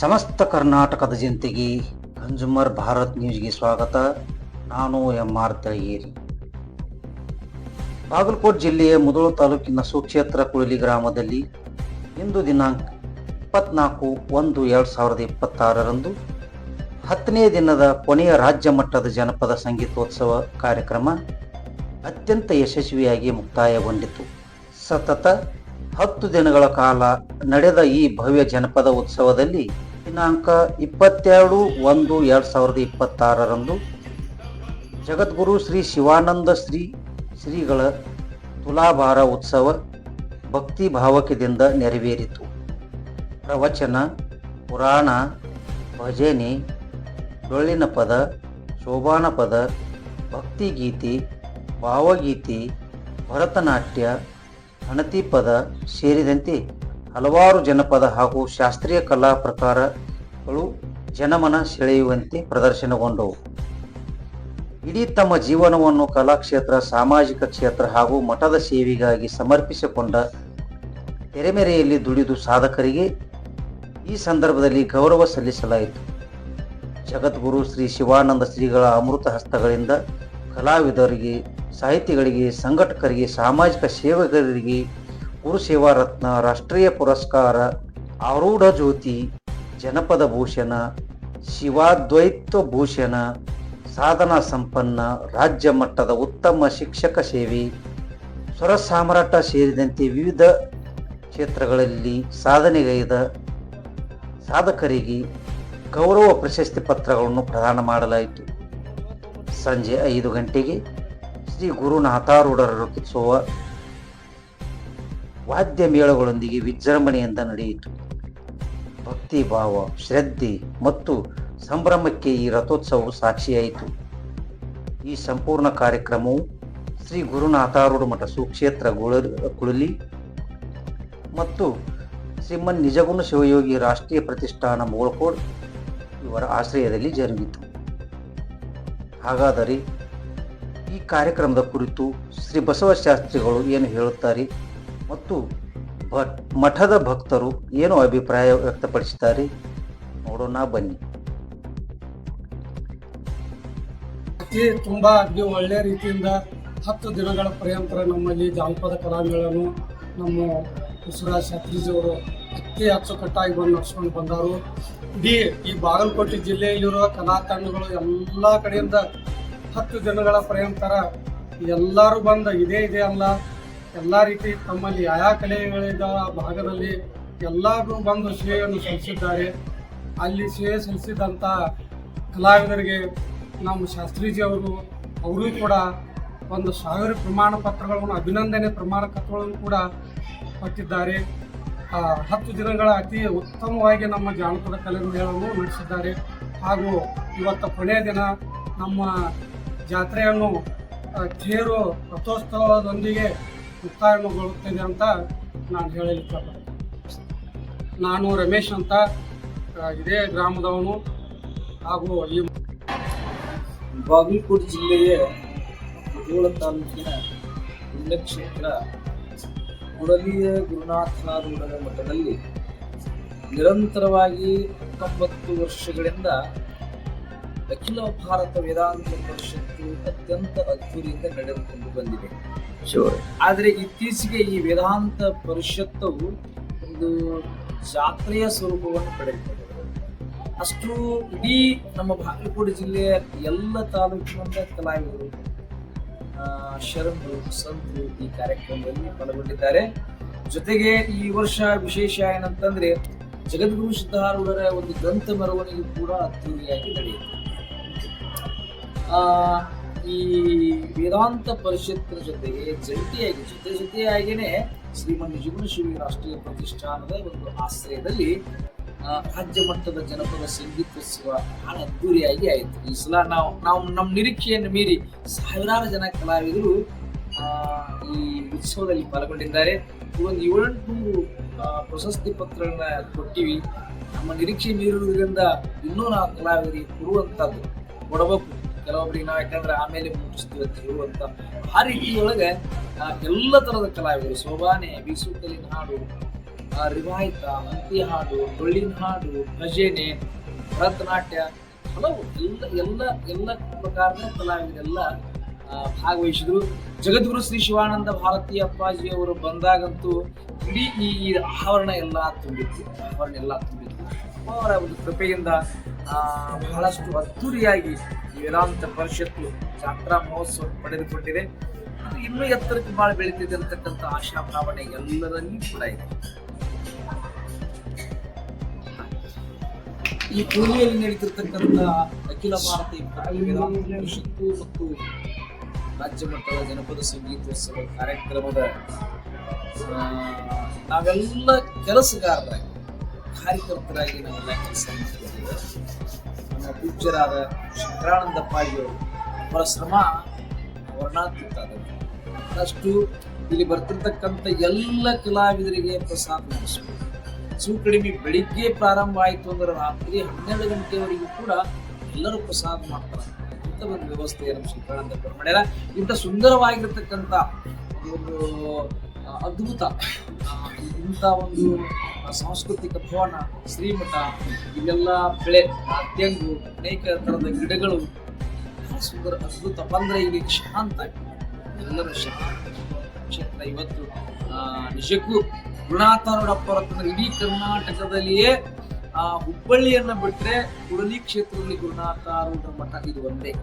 ಸಮಸ್ತ ಕರ್ನಾಟಕದ ಜನತೆಗೆ ಕನ್ಸ್ಯೂಮರ್ ಭಾರತ್ ನ್ಯೂಸ್ಗೆ ಸ್ವಾಗತ. ನಾನು ಎಂ ಆರ್ ತಳಗೇರಿ. ಬಾಗಲಕೋಟೆ ಜಿಲ್ಲೆಯ ಮುದೋಳ ತಾಲೂಕಿನ ಸುಕ್ಷೇತ್ರ ಕುಳಲಿ ಗ್ರಾಮದಲ್ಲಿ ಇಂದು ದಿನಾಂಕ ಇಪ್ಪತ್ನಾಲ್ಕು ಒಂದು ಎರಡು ಸಾವಿರದ ಇಪ್ಪತ್ತಾರರಂದು ಹತ್ತನೇ ದಿನದ ಕೊನೆಯ ರಾಜ್ಯ ಮಟ್ಟದ ಜನಪದ ಸಂಗೀತೋತ್ಸವ ಕಾರ್ಯಕ್ರಮ ಅತ್ಯಂತ ಯಶಸ್ವಿಯಾಗಿ ಮುಕ್ತಾಯಗೊಂಡಿತು. ಸತತ ಹತ್ತು ದಿನಗಳ ಕಾಲ ನಡೆದ ಈ ಭವ್ಯ ಜನಪದ ಉತ್ಸವದಲ್ಲಿ ದಿನಾಂಕ ಇಪ್ಪತ್ತೆರಡು ಒಂದು ಎರಡು ಸಾವಿರದ ಇಪ್ಪತ್ತಾರರಂದು ಜಗದ್ಗುರು ಶ್ರೀ ಶಿವಾನಂದ ಶ್ರೀ ಶ್ರೀಗಳ ತುಲಾಭಾರ ಉತ್ಸವ ಭಕ್ತಿ ಭಾವಕದಿಂದ ನೆರವೇರಿತು. ಪ್ರವಚನ, ಪುರಾಣ, ಭಜನೆ, ಡೊಳ್ಳಿನ ಪದ, ಶೋಭಾನ ಪದ ಭಕ್ತಿಗೀತೆ ಭಾವಗೀತೆ, ಭರತನಾಟ್ಯ, ಹಣತಿ ಪದ ಸೇರಿದಂತೆ ಹಲವಾರು ಜನಪದ ಹಾಗೂ ಶಾಸ್ತ್ರೀಯ ಕಲಾ ಪ್ರಕಾರಗಳು ಜನಮನ ಸೆಳೆಯುವಂತೆ ಪ್ರದರ್ಶನಗೊಂಡವು. ಇಡೀ ತಮ್ಮ ಜೀವನವನ್ನು ಕಲಾಕ್ಷೇತ್ರ, ಸಾಮಾಜಿಕ ಕ್ಷೇತ್ರ ಹಾಗೂ ಮಠದ ಸೇವೆಗಾಗಿ ಸಮರ್ಪಿಸಿಕೊಂಡ ತೆರೆಮೆರೆಯಲ್ಲಿ ದುಡಿದು ಸಾಧಕರಿಗೆ ಈ ಸಂದರ್ಭದಲ್ಲಿ ಗೌರವ ಸಲ್ಲಿಸಲಾಯಿತು. ಜಗದ್ಗುರು ಶ್ರೀ ಶಿವಾನಂದ ಶ್ರೀಗಳ ಅಮೃತ ಹಸ್ತಗಳಿಂದ ಕಲಾವಿದರಿಗೆ, ಸಾಹಿತಿಗಳಿಗೆ, ಸಂಘಟಕರಿಗೆ, ಸಾಮಾಜಿಕ ಸೇವಕರಿಗೆ ಗುರು ಸೇವಾ ರತ್ನ, ರಾಷ್ಟ್ರೀಯ ಪುರಸ್ಕಾರ ಆರೂಢ ಜ್ಯೋತಿ ಜನಪದ ಭೂಷಣ ಶಿವಾದ್ವೈತ್ವ ಭೂಷಣ, ಸಾಧನಾ ಸಂಪನ್ನ, ರಾಜ್ಯ ಮಟ್ಟದ ಉತ್ತಮ ಶಿಕ್ಷಕ ಸೇವೆ, ಸ್ವರ ಸಾಮ್ರಾಟ ಸೇರಿದಂತೆ ವಿವಿಧ ಕ್ಷೇತ್ರಗಳಲ್ಲಿ ಸಾಧನೆಗೈದ ಸಾಧಕರಿಗೆ ಗೌರವ ಪ್ರಶಸ್ತಿ ಪತ್ರಗಳನ್ನು ಪ್ರದಾನ ಮಾಡಲಾಯಿತು. ಸಂಜೆ ಐದು ಗಂಟೆಗೆ ಶ್ರೀ ಗುರುನಾಥಾರೂಢರ ರಥೋತ್ಸವ ವಾದ್ಯ ಮೇಳಗಳೊಂದಿಗೆ ವಿಜೃಂಭಣೆಯಿಂದ ನಡೆಯಿತು. ಭಕ್ತಿ, ಭಾವ, ಶ್ರದ್ಧೆ ಮತ್ತು ಸಂಭ್ರಮಕ್ಕೆ ಈ ರಥೋತ್ಸವವು ಸಾಕ್ಷಿಯಾಯಿತು. ಈ ಸಂಪೂರ್ಣ ಕಾರ್ಯಕ್ರಮವು ಶ್ರೀ ಗುರುನಾಥಾರೂಢ ಮಠ ಸುಕ್ಷೇತ್ರ ಗುಳ ಕುಳಲಿ ಮತ್ತು ಶ್ರೀಮನ್ ನಿಜಗುಣ ಶಿವಯೋಗಿ ರಾಷ್ಟ್ರೀಯ ಪ್ರತಿಷ್ಠಾನ ಮುಗಳಕೋಡ್ ಇವರ ಆಶ್ರಯದಲ್ಲಿ ಜರುಗಿತು. ಹಾಗಾದರೆ ಈ ಕಾರ್ಯಕ್ರಮದ ಕುರಿತು ಶ್ರೀ ಬಸವಶಾಸ್ತ್ರಿಗಳು ಏನು ಹೇಳುತ್ತಾರೆ? ಮತ್ತು ಭಟ್, ಮಠದ ಭಕ್ತರು ಏನು ಅಭಿಪ್ರಾಯ ವ್ಯಕ್ತಪಡಿಸಿದ್ದಾರೆ ನೋಡೋಣ, ಬನ್ನಿ. ತುಂಬ ಅತಿ ಒಳ್ಳೆಯ ರೀತಿಯಿಂದ ಹತ್ತು ದಿನಗಳ ಪರ್ಯಂತರ ನಮ್ಮಲ್ಲಿ ಜಾನಪದ ಕಲಾಮೇಳನು ನಮ್ಮ ಬಸವರಾಜ್ ಶಾಸ್ತ್ರೀಜಿಯವರು ಅತಿ ಅಚ್ಚುಕಟ್ಟಾಗಿ ಬಂದು ನಡೆಸ್ಕೊಂಡು ಬಂದರು. ಇಡೀ ಈ ಬಾಗಲಕೋಟೆ ಜಿಲ್ಲೆಯಲ್ಲಿರುವ ಕಲಾ ತಂಡಗಳು ಎಲ್ಲ ಕಡೆಯಿಂದ ಹತ್ತು ದಿನಗಳ ಪರ್ಯಂತರ ಎಲ್ಲರೂ ಬಂದ ಇದೇ ಇದೆ ಅಲ್ಲ. ಎಲ್ಲ ರೀತಿ ತಮ್ಮಲ್ಲಿ ಆಯಾ ಕಲೆಗಳಿದ್ದ ಭಾಗದಲ್ಲಿ ಎಲ್ಲರೂ ಬಂದು ಸೇವೆಯನ್ನು ಸಲ್ಲಿಸಿದ್ದಾರೆ. ಅಲ್ಲಿ ಸೇವೆ ಸಲ್ಲಿಸಿದಂಥ ಕಲಾವಿದರಿಗೆ ನಮ್ಮ ಶಾಸ್ತ್ರೀಜಿ ಅವರು, ಅವರೂ ಕೂಡ ಒಂದು ಸಾವಿರ ಪ್ರಮಾಣ ಪತ್ರಗಳನ್ನು, ಅಭಿನಂದನೆ ಪ್ರಮಾಣ ಪತ್ರಗಳನ್ನು ಕೂಡ ಕೊಟ್ಟಿದ್ದಾರೆ. ಹತ್ತು ದಿನಗಳ ಅತಿ ಉತ್ತಮವಾಗಿ ನಮ್ಮ ಜಾನಪದ ಕಲೆ ಮೇಳವನ್ನು ನಡೆಸಿದ್ದಾರೆ. ಹಾಗೂ ಇವತ್ತು ಕೊನೆಯ ದಿನ ನಮ್ಮ ಜಾತ್ರೆಯನ್ನು ತೇರು ರಥೋತ್ಸವದೊಂದಿಗೆ ಮುಕ್ತಾಯಗೊಳ್ಳುತ್ತದೆ ಅಂತ ನಾನು ಹೇಳಲಿಕ್ಕೆ ನಾನು ರಮೇಶ್ ಅಂತ ಇದೇ ಗ್ರಾಮದವನು. ಹಾಗೂ ಈ ಬಾಗಲಕೋಟೆ ಜಿಲ್ಲೆಯ ಮುಧೋಳ ತಾಲೂಕಿನ ಪುಣ್ಯಕ್ಷೇತ್ರ ಗುಡಲಿಯ ಗುರುನಾಥನಾರೂಢರ ಮಠದಲ್ಲಿ ನಿರಂತರವಾಗಿ ಹತ್ತೊಂಬತ್ತು ವರ್ಷಗಳಿಂದ ಅಖಿಲ ಭಾರತ ವೇದಾಂತ ಪರಿಷತ್ತು ಅತ್ಯಂತ ಅದ್ಧೂರಿಯಿಂದ ನಡೆದುಕೊಂಡು ಬಂದಿದೆ. ಆದರೆ ಇತ್ತೀಚೆಗೆ ಈ ವೇದಾಂತ ಪರಿಷತ್ತು ಒಂದು ಜಾತ್ರೆಯ ಸ್ವರೂಪವನ್ನು ಪಡೆದುಕೊಂಡಿದೆ ಅಷ್ಟು ಇಡೀ ನಮ್ಮ ಬಾಗಲಕೋಟೆ ಜಿಲ್ಲೆಯ ಎಲ್ಲ ತಾಲೂಕಿನಿಂದ ಕಲಾವಿದರು ಶರಣರು, ಸಂತರು ಈ ಕಾರ್ಯಕ್ರಮದಲ್ಲಿ ಪಾಲ್ಗೊಂಡಿದ್ದಾರೆ. ಜೊತೆಗೆ ಈ ವರ್ಷ ವಿಶೇಷ ಏನಂತಂದ್ರೆ ಜಗದ್ಗುರು ಸಿದ್ಧಾರೂಢರ ಒಂದು ಗ್ರಂಥ ಮೆರವಣಿಗೆ ಕೂಡ ಅದ್ದೂರಿಯಾಗಿ ನಡೆಯುತ್ತೆ. ಆ ಈ ವೇದಾಂತ ಪರಿಷತ್ತರ ಜೊತೆಗೆ ಜಂಟಿಯಾಗಿ, ಜೊತೆ ಜೊತೆಯಾಗಿನೇ ಶ್ರೀಮನ್ ನಿಜಗುಣ ಶಿವ ರಾಷ್ಟ್ರೀಯ ಪ್ರತಿಷ್ಠಾನದ ಒಂದು ಆಶ್ರಯದಲ್ಲಿ ರಾಜ್ಯ ಮಟ್ಟದ ಜನಪದ ಸಂಗೀತೋತ್ಸವ ಬಹಳ ಅದ್ದೂರಿಯಾಗಿ ಆಯಿತು. ಈ ಸಲ ನಾವು ನಾವು ನಮ್ಮ ನಿರೀಕ್ಷೆಯನ್ನು ಮೀರಿ ಸಾವಿರಾರು ಜನ ಕಲಾವಿದರು ಈ ಉತ್ಸವದಲ್ಲಿ ಪಾಲ್ಗೊಂಡಿದ್ದಾರೆ. ಒಂದು ಏಳೆಂಟು ಪ್ರಶಸ್ತಿ ಪತ್ರಗಳನ್ನ ಕೊಟ್ಟಿವಿ. ನಮ್ಮ ನಿರೀಕ್ಷೆ ಮೀರುವುದರಿಂದ ಇನ್ನೂ ನಾವು ಕಲಾವಿದರಿಗೆ ಕೊಡುವಂಥದ್ದು ಕೊಡಬೇಕು. ಕೆಲವೊಬ್ಬರಿಗೆ ನಾವು ಯಾಕಂದ್ರೆ ಆಮೇಲೆ ಮುಟ್ಟಿಸ್ತೀವಿ ಅಂತ ಆ ರೀತಿಯೊಳಗೆ ಆ, ಎಲ್ಲ ತರದ ಕಲಾವಿದರು ಸೋಬಾನೆ ಬೀಸುಕಲಿನ ಹಾಡು ರಿವಾಯಿತ ಹಂತಿ ಹಾಡು ಡೊಳ್ಳಿನ ಹಾಡು ಭಜನೆ ಭರತನಾಟ್ಯ ಹಲವು ಎಲ್ಲ ಎಲ್ಲ ಎಲ್ಲ ಪ್ರಕಾರದ ಕಲಾವಿದರೆಲ್ಲ ಭಾಗವಹಿಸಿದ್ರು. ಜಗದ್ಗುರು ಶ್ರೀ ಶಿವಾನಂದ ಭಾರತೀಯ ಅಪ್ಪಾಜಿ ಅವರು ಬಂದಾಗಂತೂ ಇಡೀ ಈ ಈ ಆವರಣ ಎಲ್ಲ ತುಂಬಿತ್ತು. ಆವರಣ ಎಲ್ಲ ತುಂಬಿತ್ತು. ಅವರ ಒಂದು ಕೃಪೆಯಿಂದ ಬಹಳಷ್ಟು ಅದ್ದೂರಿಯಾಗಿ ಈ ವೇದಾಂತ ಪರಿಷತ್ತು ಜಾತ್ರಾ ಮಹೋತ್ಸವ ಪಡೆದುಕೊಂಡಿದೆ. ಅದು ಇನ್ನೂ ಎತ್ತರಕ್ಕೆ ಬಹಳ ಬೆಳೀತಿದೆ ಅಂತಕ್ಕಂಥ ಆಶಾ ಭಾವನೆ ಎಲ್ಲರಲ್ಲಿ ಕೂಡ ಇದೆ. ಈ ಪುಣೆಯಲ್ಲಿ ನಡೀತಿರ್ತಕ್ಕಂಥ ಅಖಿಲ ಭಾರತೀಯ ಮತ್ತು ರಾಜ್ಯ ಮಟ್ಟದ ಜನಪದ ಸಂಗೀತೋತ್ಸವ ಕಾರ್ಯಕ್ರಮದ ನಾವೆಲ್ಲ ಕೆಲಸಗಾರರಾಗಿ ಕಾರ್ಯಕರ್ತರಾಗಿ ನಾವೆಲ್ಲ ಕೆಲಸ ಮಾಡ್ತಿದ್ದೇವೆ ನಮ್ಮ ಪೂಜ್ಯರಾದ ಶಂಕರಾನಂದ ಪಾಳಿಯವರು ಅವರ ಶ್ರಮ ವರ್ಣಾತೀತ ಅದಷ್ಟು ಇಲ್ಲಿ ಬರ್ತಿರ್ತಕ್ಕಂಥ ಎಲ್ಲ ಕಲಾವಿದರಿಗೆ ಪ್ರಸಾದ ಹೆಚ್ಚು ಕಡಿಮೆ ಬೆಳಿಗ್ಗೆ ಪ್ರಾರಂಭ ಆಯಿತು ಅಂದ್ರೆ ರಾತ್ರಿ ಹನ್ನೆರಡು ಗಂಟೆವರೆಗೂ ಕೂಡ ಎಲ್ಲರೂ ಪ್ರಸಾದ ಮಾಡ್ತಾರೆ. ಇಂಥ ಒಂದು ವ್ಯವಸ್ಥೆ ನಮ್ಮ ಶಂಕರಾನಂದ ಮಾಡ್ಯಾರ. ಇಂಥ ಸುಂದರವಾಗಿರ್ತಕ್ಕಂಥ ಒಂದು ಅದ್ಭುತ. ಇಂಥ ಒಂದು ಸಾಂಸ್ಕೃತಿಕ ಭವನ, ಶ್ರೀಮಠ ಇವೆಲ್ಲ ಬೆಳೆ ತೆಂಗು ಅನೇಕ ಥರದ ಗಿಡಗಳು ಸುಂದರ, ಅದ್ಭುತ ಬಂದರೆ ಇಲ್ಲಿ ಶಾಂತ ಎಲ್ಲರೂ ಶಾಂತ ಕ್ಷೇತ್ರ ಇವತ್ತು ನಿಜಕ್ಕೂ ಗುರುನಾಥನವರಪ್ಪರ ಇಡೀ ಕರ್ನಾಟಕದಲ್ಲಿಯೇ, ಆ, ಹುಬ್ಬಳ್ಳಿಯನ್ನ ಬಿಟ್ರೆ ಕುಡಲಿ ಕ್ಷೇತ್ರದಲ್ಲಿ ಗುರುನಾಥ ಮಠ ಇದು ಒಂದೇ.